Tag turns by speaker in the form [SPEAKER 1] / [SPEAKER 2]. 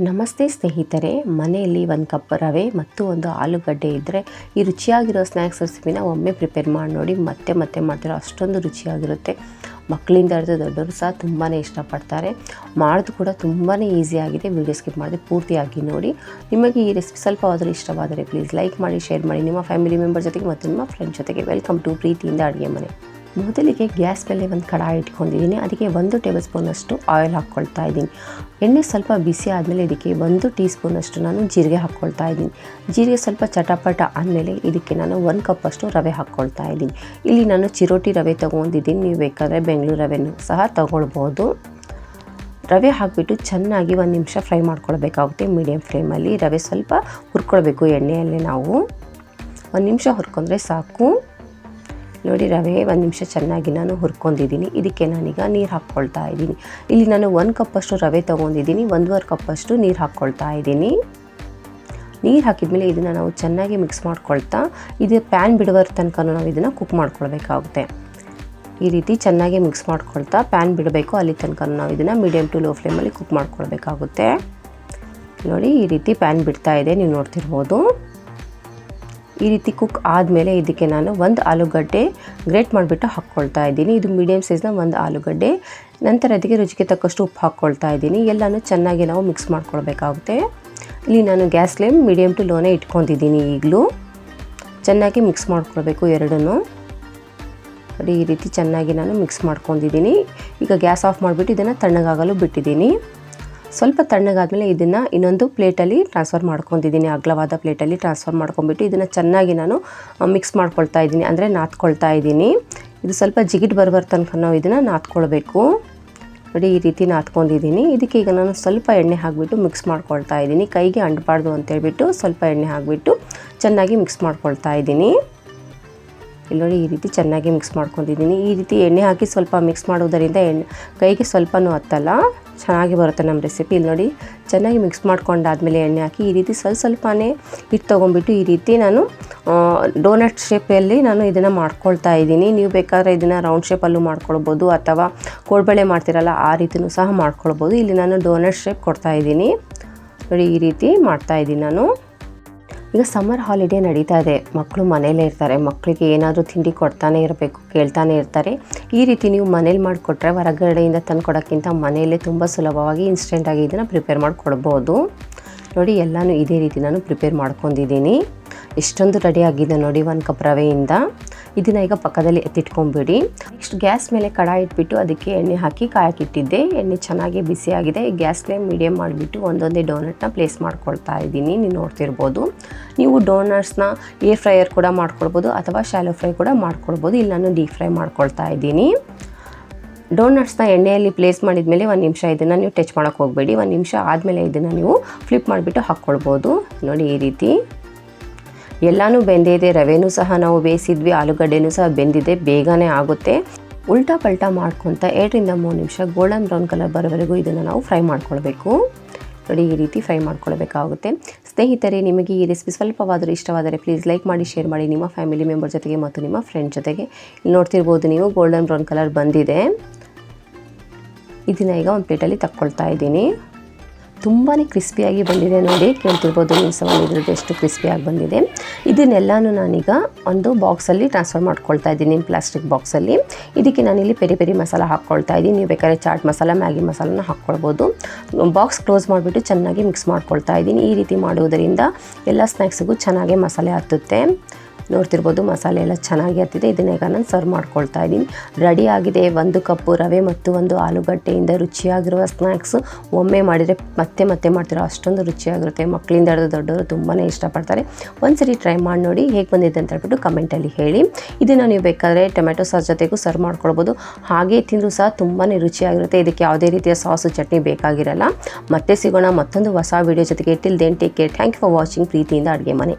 [SPEAKER 1] ನಮಸ್ತೆ ಸ್ನೇಹಿತರೆ, ಮನೆಯಲ್ಲಿ ಒಂದು ಕಪ್ ರವೆ ಮತ್ತು ಒಂದು ಆಲೂಗಡ್ಡೆ ಇದ್ದರೆ ಈ ರುಚಿಯಾಗಿರೋ ಸ್ನ್ಯಾಕ್ಸ್ ರೆಸಿಪಿನ ಒಮ್ಮೆ ಪ್ರಿಪೇರ್ ಮಾಡಿ ನೋಡಿ ಮತ್ತೆ ಮತ್ತೆ ಮಾಡ್ತೀರೋ ಅಷ್ಟೊಂದು ರುಚಿಯಾಗಿರುತ್ತೆ. ಮಕ್ಕಳಿಂದ ಹಿಡಿದು ದೊಡ್ಡವರು ಸಹ ತುಂಬಾ ಇಷ್ಟಪಡ್ತಾರೆ. ಮಾಡೋದು ಕೂಡ ತುಂಬಾ ಈಸಿಯಾಗಿದೆ ವಿಡಿಯೋ ಸ್ಕಿಪ್ ಮಾಡಿ ಪೂರ್ತಿಯಾಗಿ ನೋಡಿ. ನಿಮಗೆ ಈ ರೆಸಿಪಿ ಸ್ವಲ್ಪವಾದರೂ ಇಷ್ಟವಾದರೆ ಪ್ಲೀಸ್ ಲೈಕ್ ಮಾಡಿ, ಶೇರ್ ಮಾಡಿ. ನಿಮ್ಮ ಫ್ಯಾಮಿಲಿ ಮೆಂಬರ್ ಜೊತೆಗೆ ಮತ್ತು ನಿಮ್ಮ ಫ್ರೆಂಡ್ ಜೊತೆಗೆ ವೆಲ್ಕಮ್ ಟು ಪ್ರೀತಿಯಿಂದ ಅಡುಗೆ ಮನೆ. ಮೊದಲಿಗೆ ಗ್ಯಾಸ್ ಮೇಲೆ ಒಂದು ಕಡಾಯಿ ಇಟ್ಕೊಂಡಿದ್ದೀನಿ. ಅದಕ್ಕೆ ಒಂದು ಟೇಬಲ್ ಸ್ಪೂನಷ್ಟು ಆಯಿಲ್ ಹಾಕ್ಕೊಳ್ತಾ ಇದ್ದೀನಿ. ಎಣ್ಣೆ ಸ್ವಲ್ಪ ಬಿಸಿ ಆದಮೇಲೆ ಇದಕ್ಕೆ ಒಂದು ಟೀ ಸ್ಪೂನಷ್ಟು ನಾನು ಜೀರಿಗೆ ಹಾಕ್ಕೊಳ್ತಾ ಇದ್ದೀನಿ. ಜೀರಿಗೆ ಸ್ವಲ್ಪ ಚಟಪಟ ಆದಮೇಲೆ ಇದಕ್ಕೆ ನಾನು ಒಂದು ಕಪ್ಪಷ್ಟು ರವೆ ಹಾಕ್ಕೊಳ್ತಾ ಇದ್ದೀನಿ. ಇಲ್ಲಿ ನಾನು ಚಿರೋಟಿ ರವೆ ತೊಗೊಂಡಿದ್ದೀನಿ. ನೀವು ಬೇಕಾದರೆ ಬೆಂಗಳೂರು ರವೆನೂ ಸಹ ತೊಗೊಳ್ಬೋದು. ರವೆ ಹಾಕಿಬಿಟ್ಟು ಚೆನ್ನಾಗಿ ಒಂದು ನಿಮಿಷ ಫ್ರೈ ಮಾಡ್ಕೊಳ್ಬೇಕಾಗುತ್ತೆ. ಮೀಡಿಯಮ್ ಫ್ಲೇಮಲ್ಲಿ ರವೆ ಸ್ವಲ್ಪ ಹುರ್ಕೊಳ್ಬೇಕು ಎಣ್ಣೆಯಲ್ಲಿ ನಾವು. ಒಂದು ನಿಮಿಷ ಹುರ್ಕೊಂಡ್ರೆ ಸಾಕು. ನೋಡಿ ರವೆ ಒಂದು ನಿಮಿಷ ಚೆನ್ನಾಗಿ ನಾನು ಹುರ್ಕೊಂಡಿದ್ದೀನಿ. ಇದಕ್ಕೆ ನಾನೀಗ ನೀರು ಹಾಕ್ಕೊಳ್ತಾ ಇದ್ದೀನಿ. ಇಲ್ಲಿ ನಾನು ಒಂದು ಕಪ್ಪಷ್ಟು ರವೆ ತೊಗೊಂಡಿದ್ದೀನಿ. ಒಂದೂವರೆ ಕಪ್ಪಷ್ಟು ನೀರು ಹಾಕ್ಕೊಳ್ತಾ ಇದ್ದೀನಿ. ನೀರು ಹಾಕಿದ್ಮೇಲೆ ಇದನ್ನು ನಾವು ಚೆನ್ನಾಗಿ ಮಿಕ್ಸ್ ಮಾಡ್ಕೊಳ್ತಾ, ಇದು ಪ್ಯಾನ್ ಬಿಡುವರ ತನಕ ನಾವು ಇದನ್ನು ಕುಕ್ ಮಾಡ್ಕೊಳ್ಬೇಕಾಗುತ್ತೆ. ಈ ರೀತಿ ಚೆನ್ನಾಗಿ ಮಿಕ್ಸ್ ಮಾಡ್ಕೊಳ್ತಾ ಪ್ಯಾನ್ ಬಿಡಬೇಕು. ಅಲ್ಲಿ ತನಕ ನಾವು ಇದನ್ನು ಮೀಡಿಯಮ್ ಟು ಲೋ ಫ್ಲೇಮಲ್ಲಿ ಕುಕ್ ಮಾಡ್ಕೊಳ್ಬೇಕಾಗುತ್ತೆ. ನೋಡಿ, ಈ ರೀತಿ ಪ್ಯಾನ್ ಬಿಡ್ತಾ ಇದೆ. ನೀವು ನೋಡ್ತಿರ್ಬೋದು. ಈ ರೀತಿ ಕುಕ್ ಆದಮೇಲೆ ಇದಕ್ಕೆ ನಾನು ಒಂದು ಆಲೂಗಡ್ಡೆ ಗ್ರೇಟ್ ಮಾಡಿಬಿಟ್ಟು ಹಾಕ್ಕೊಳ್ತಾ ಇದ್ದೀನಿ. ಇದು ಮೀಡಿಯಮ್ ಸೈಜ್ನ ಒಂದು ಆಲೂಗಡ್ಡೆ. ನಂತರ ಅದಕ್ಕೆ ರುಚಿಗೆ ತಕ್ಕಷ್ಟು ಉಪ್ಪು ಹಾಕ್ಕೊಳ್ತಾ ಇದ್ದೀನಿ. ಎಲ್ಲನೂ ಚೆನ್ನಾಗಿ ನಾವು ಮಿಕ್ಸ್ ಮಾಡ್ಕೊಳ್ಬೇಕಾಗುತ್ತೆ. ಇಲ್ಲಿ ನಾನು ಗ್ಯಾಸ್ ಫ್ಲೇಮ್ ಮೀಡಿಯಮ್ ಟು ಲೋನೇ ಇಟ್ಕೊಂಡಿದ್ದೀನಿ ಈಗಲೂ. ಚೆನ್ನಾಗಿ ಮಿಕ್ಸ್ ಮಾಡ್ಕೊಳ್ಬೇಕು ಎರಡನ್ನೂ. ನೋಡಿ, ಈ ರೀತಿ ಚೆನ್ನಾಗಿ ನಾನು ಮಿಕ್ಸ್ ಮಾಡ್ಕೊಂಡಿದ್ದೀನಿ. ಈಗ ಗ್ಯಾಸ್ ಆಫ್ ಮಾಡಿಬಿಟ್ಟು ಇದನ್ನು ತಣ್ಣಗಾಗಲು ಬಿಟ್ಟಿದ್ದೀನಿ. ಸ್ವಲ್ಪ ತಣ್ಣಗಾದಮೇಲೆ ಇದನ್ನು ಇನ್ನೊಂದು ಪ್ಲೇಟಲ್ಲಿ ಟ್ರಾನ್ಸ್ಫರ್ ಮಾಡ್ಕೊಂಡಿದ್ದೀನಿ. ಅಗ್ಲವಾದ ಪ್ಲೇಟಲ್ಲಿ ಟ್ರಾನ್ಸ್ಫರ್ ಮಾಡ್ಕೊಂಬಿಟ್ಟು ಇದನ್ನು ಚೆನ್ನಾಗಿ ನಾನು ಮಿಕ್ಸ್ ಮಾಡ್ಕೊಳ್ತಾ ಇದ್ದೀನಿ. ಅಂದರೆ ನಾದ್ಕೊಳ್ತಾ ಇದ್ದೀನಿ. ಇದು ಸ್ವಲ್ಪ ಜಿಗಿಟ್ ಬರಬರ್ ತನಕ ನಾವು ಇದನ್ನು ನಾದ್ಕೊಳ್ಬೇಕು. ನೋಡಿ, ಈ ರೀತಿ ನಾದ್ಕೊಂಡಿದ್ದೀನಿ. ಇದಕ್ಕೆ ಈಗ ನಾನು ಸ್ವಲ್ಪ ಎಣ್ಣೆ ಹಾಕಿಬಿಟ್ಟು ಮಿಕ್ಸ್ ಮಾಡ್ಕೊಳ್ತಾ ಇದ್ದೀನಿ. ಕೈಗೆ ಅಂಟಬಾರ್ದು ಅಂತೇಳ್ಬಿಟ್ಟು ಸ್ವಲ್ಪ ಎಣ್ಣೆ ಹಾಕಿಬಿಟ್ಟು ಚೆನ್ನಾಗಿ ಮಿಕ್ಸ್ ಮಾಡ್ಕೊಳ್ತಾ ಇದ್ದೀನಿ. ಇಲ್ಲಿ ನೋಡಿ, ಈ ರೀತಿ ಚೆನ್ನಾಗಿ ಮಿಕ್ಸ್ ಮಾಡ್ಕೊಂಡಿದ್ದೀನಿ. ಈ ರೀತಿ ಎಣ್ಣೆ ಹಾಕಿ ಸ್ವಲ್ಪ ಮಿಕ್ಸ್ ಮಾಡೋದರಿಂದ ಎಣ್ಣೆ, ಕೈಗೆ ಸ್ವಲ್ಪನೂ ಹತ್ತಲ್ಲ. ಚೆನ್ನಾಗಿ ಬರುತ್ತೆ ನಮ್ಮ ರೆಸಿಪಿ. ಇಲ್ಲಿ ನೋಡಿ, ಚೆನ್ನಾಗಿ ಮಿಕ್ಸ್ ಮಾಡ್ಕೊಂಡಾದಮೇಲೆ ಎಣ್ಣೆ ಹಾಕಿ ಈ ರೀತಿ ಸ್ವಲ್ಪ ಸ್ವಲ್ಪನೇ ಹಿಟ್ಟು ತೊಗೊಂಬಿಟ್ಟು ಈ ರೀತಿ ನಾನು ಡೋನಟ್ ಶೇಪಲ್ಲಿ ನಾನು ಇದನ್ನು ಮಾಡ್ಕೊಳ್ತಾ ಇದ್ದೀನಿ. ನೀವು ಬೇಕಾದರೆ ಇದನ್ನು ರೌಂಡ್ ಶೇಪಲ್ಲೂ ಮಾಡ್ಕೊಳ್ಬೋದು ಅಥವಾ ಕೋಡ್ಬಳೆ ಮಾಡ್ತಿರಲ್ಲ, ಆ ರೀತಿಯೂ ಸಹ ಮಾಡ್ಕೊಳ್ಬೋದು. ಇಲ್ಲಿ ನಾನು ಡೋನಟ್ ಶೇಪ್ ಕೊಡ್ತಾ ಇದ್ದೀನಿ. ನೋಡಿ, ಈ ರೀತಿ ಮಾಡ್ತಾ ಇದ್ದೀನಿ ನಾನು. ಈಗ ಸಮ್ಮರ್ ಹಾಲಿಡೇ ನಡೀತಾ ಇದೆ. ಮಕ್ಕಳು ಮನೇಲೇ ಇರ್ತಾರೆ. ಮಕ್ಕಳಿಗೆ ಏನಾದರೂ ತಿಂಡಿ ಕೊಡ್ತಾನೆ ಇರಬೇಕು, ಕೇಳ್ತಾನೆ ಇರ್ತಾರೆ. ಈ ರೀತಿ ನೀವು ಮನೇಲಿ ಮಾಡಿಕೊಟ್ರೆ ಹೊರಗಡೆಯಿಂದ ತಂದು ಕೊಡೋಕ್ಕಿಂತ ಮನೆಯಲ್ಲೇ ತುಂಬ ಸುಲಭವಾಗಿ ಇನ್ಸ್ಟೆಂಟಾಗಿ ಇದನ್ನು ಪ್ರಿಪೇರ್ ಮಾಡಿಕೊಡ್ಬೋದು. ನೋಡಿ, ಎಲ್ಲನೂ ಇದೇ ರೀತಿ ನಾನು ಪ್ರಿಪೇರ್ ಮಾಡ್ಕೊಂಡಿದ್ದೀನಿ. ಇಷ್ಟೊಂದು ರೆಡಿ ಆಗಿದೆ ನೋಡಿ, ಒಂದು ಕಪ್ ರವೆಯಿಂದ. ಇದನ್ನು ಈಗ ಪಕ್ಕದಲ್ಲಿ ಎತ್ತಿಟ್ಕೊಂಬಿಡಿ. ನೆಕ್ಸ್ಟ್ ಗ್ಯಾಸ್ ಮೇಲೆ ಕಡಾಯಿ ಇಟ್ಬಿಟ್ಟು ಅದಕ್ಕೆ ಎಣ್ಣೆ ಹಾಕಿ ಕಾಯಕ್ಕಿಟ್ಟಿದ್ದೆ ಎಣ್ಣೆ ಚೆನ್ನಾಗಿ ಬಿಸಿಯಾಗಿದೆ. ಗ್ಯಾಸ್ ಫ್ಲೇಮ್ ಮೀಡಿಯಮ್ ಮಾಡಿಬಿಟ್ಟು ಒಂದೊಂದೇ ಡೋನಟ್ನ ಪ್ಲೇಸ್ ಮಾಡ್ಕೊಳ್ತಾ ಇದ್ದೀನಿ. ನೀವು ನೋಡ್ತಿರ್ಬೋದು. ನೀವು ಡೋನಟ್ಸ್ನ ಏರ್ ಫ್ರೈಯರ್ ಕೂಡ ಮಾಡ್ಕೊಳ್ಬೋದು ಅಥವಾ ಶಾಲೋ ಫ್ರೈ ಕೂಡ ಮಾಡ್ಕೊಳ್ಬೋದು. ಇಲ್ಲ ನಾನು ಡೀಪ್ ಫ್ರೈ ಮಾಡ್ಕೊಳ್ತಾ ಇದ್ದೀನಿ. ಡೋನಟ್ಸ್ನ ಎಣ್ಣೆಯಲ್ಲಿ ಪ್ಲೇಸ್ ಮಾಡಿದ ಮೇಲೆ ಒಂದು ನಿಮಿಷ ಇದನ್ನು ನೀವು ಟಚ್ ಮಾಡೋಕ್ಕೆ ಹೋಗಬೇಡಿ. ಒಂದು ನಿಮಿಷ ಆದಮೇಲೆ ಇದನ್ನು ನೀವು ಫ್ಲಿಪ್ ಮಾಡಿಬಿಟ್ಟು ಹಾಕ್ಕೊಳ್ಬೋದು. ನೋಡಿ ಈ ರೀತಿ. ಎಲ್ಲನೂ ಬೆಂದಿದೆ, ರವೆನೂ ಸಹ ನಾವು ಬೇಯಿಸಿದ್ವಿ, ಆಲೂಗಡ್ಡೆನೂ ಸಹ ಬೆಂದಿದೆ, ಬೇಗನೆ ಆಗುತ್ತೆ. ಉಲ್ಟಾ ಪಲ್ಟಾ ಮಾಡ್ಕೊತ ಎರಡರಿಂದ ಮೂರು ನಿಮಿಷ ಗೋಲ್ಡನ್ ಬ್ರೌನ್ ಕಲರ್ ಬರೋವರೆಗೂ ಇದನ್ನು ನಾವು ಫ್ರೈ ಮಾಡ್ಕೊಳ್ಬೇಕು. ನೋಡಿ, ಈ ರೀತಿ ಫ್ರೈ ಮಾಡ್ಕೊಳ್ಬೇಕಾಗುತ್ತೆ. ಸ್ನೇಹಿತರೆ, ನಿಮಗೆ ಈ ರೆಸಿಪಿ ಸ್ವಲ್ಪವಾದರೂ ಇಷ್ಟವಾದರೆ ಪ್ಲೀಸ್ ಲೈಕ್ ಮಾಡಿ, ಶೇರ್ ಮಾಡಿ. ನಿಮ್ಮ ಫ್ಯಾಮಿಲಿ ಮೆಂಬರ್ ಜೊತೆಗೆ ಮತ್ತು ನಿಮ್ಮ ಫ್ರೆಂಡ್ ಜೊತೆಗೆ. ಇಲ್ಲಿ ನೋಡ್ತಿರ್ಬೋದು ನೀವು ಗೋಲ್ಡನ್ ಬ್ರೌನ್ ಕಲರ್ ಬಂದಿದೆ. ಇದನ್ನು ಈಗ ಒಂದು ಪ್ಲೇಟಲ್ಲಿ ತಕ್ಕೊಳ್ತಾ ಇದ್ದೀನಿ. ತುಂಬಾ ಕ್ರಿಸ್ಪಿಯಾಗಿ ಬಂದಿದೆ ನೋಡಿ. ಕೇಳ್ತಿರ್ಬೋದು ನೀವು ಸಹ ಇದ್ರದ್ದು ಎಷ್ಟು ಕ್ರಿಸ್ಪಿಯಾಗಿ ಬಂದಿದೆ. ಇದನ್ನೆಲ್ಲನೂ ನಾನೀಗ ಒಂದು ಬಾಕ್ಸಲ್ಲಿ ಟ್ರಾನ್ಸ್ಫರ್ ಮಾಡ್ಕೊಳ್ತಾ ಇದ್ದೀನಿ ಪ್ಲಾಸ್ಟಿಕ್ ಬಾಕ್ಸಲ್ಲಿ ಇದಕ್ಕೆ ನಾನಿಲ್ಲಿ ಪೆರಿ ಪೆರಿ ಮಸಾಲ ಹಾಕ್ಕೊಳ್ತಾ ಇದ್ದೀನಿ. ನೀವು ಬೇಕಾದ್ರೆ ಚಾಟ್ ಮಸಾಲ, ಮ್ಯಾಗಿ ಮಸಾಲನ ಹಾಕ್ಕೊಳ್ಬೋದು. ಬಾಕ್ಸ್ ಕ್ಲೋಸ್ ಮಾಡಿಬಿಟ್ಟು ಚೆನ್ನಾಗಿ ಮಿಕ್ಸ್ ಮಾಡ್ಕೊಳ್ತಾ ಇದ್ದೀನಿ. ಈ ರೀತಿ ಮಾಡುವುದರಿಂದ ಎಲ್ಲ ಸ್ನ್ಯಾಕ್ಸಿಗೂ ಚೆನ್ನಾಗಿ ಮಸಾಲೆ ಹತ್ತುತ್ತೆ. ನೋಡ್ತಿರ್ಬೋದು, ಮಸಾಲೆ ಎಲ್ಲ ಚೆನ್ನಾಗಿ ಹತ್ತಿದೆ. ಇದನ್ನ ಈಗ ನಾನು ಸರ್ವ್ ಮಾಡ್ಕೊಳ್ತಾ ಇದ್ದೀನಿ. ರೆಡಿ ಆಗಿದೆ. ಒಂದು ಕಪ್ಪು ರವೆ ಮತ್ತು ಒಂದು ಆಲೂಗಡ್ಡೆಯಿಂದ ರುಚಿಯಾಗಿರುವ ಸ್ನ್ಯಾಕ್ಸು ಒಮ್ಮೆ ಮಾಡಿದರೆ ಮತ್ತೆ ಮತ್ತೆ ಮಾಡ್ತಿರೋ ಅಷ್ಟೊಂದು ರುಚಿಯಾಗಿರುತ್ತೆ. ಮಕ್ಕಳಿಂದ ಹಿಡಿದು ದೊಡ್ಡವರು ತುಂಬಾ ಇಷ್ಟಪಡ್ತಾರೆ. ಒಂದ್ಸರಿ ಟ್ರೈ ಮಾಡಿ ನೋಡಿ ಹೇಗೆ ಬಂದಿದೆ ಅಂತ ಹೇಳ್ಬಿಟ್ಟು ಕಮೆಂಟಲ್ಲಿ ಹೇಳಿ. ಇದನ್ನು ನೀವು ಬೇಕಾದರೆ ಟೊಮೆಟೊ ಸಾಸ್ ಜೊತೆಗೂ ಸರ್ವ್ ಮಾಡ್ಕೊಳ್ಬೋದು. ಹಾಗೆ ತಿಂದರೂ ಸಹ ತುಂಬಾ ರುಚಿಯಾಗಿರುತ್ತೆ. ಇದಕ್ಕೆ ಯಾವುದೇ ರೀತಿಯ ಸಾಸು ಚಟ್ನಿ ಬೇಕಾಗಿರಲ್ಲ. ಮತ್ತೆ ಸಿಗೋಣ ಮತ್ತೊಂದು ಹೊಸ ವೀಡಿಯೋ ಜೊತೆಗೆ. Till then take care thank you for watching ಪ್ರೀತಿಯಿಂದ ಅಡುಗೆ ಮನೆ.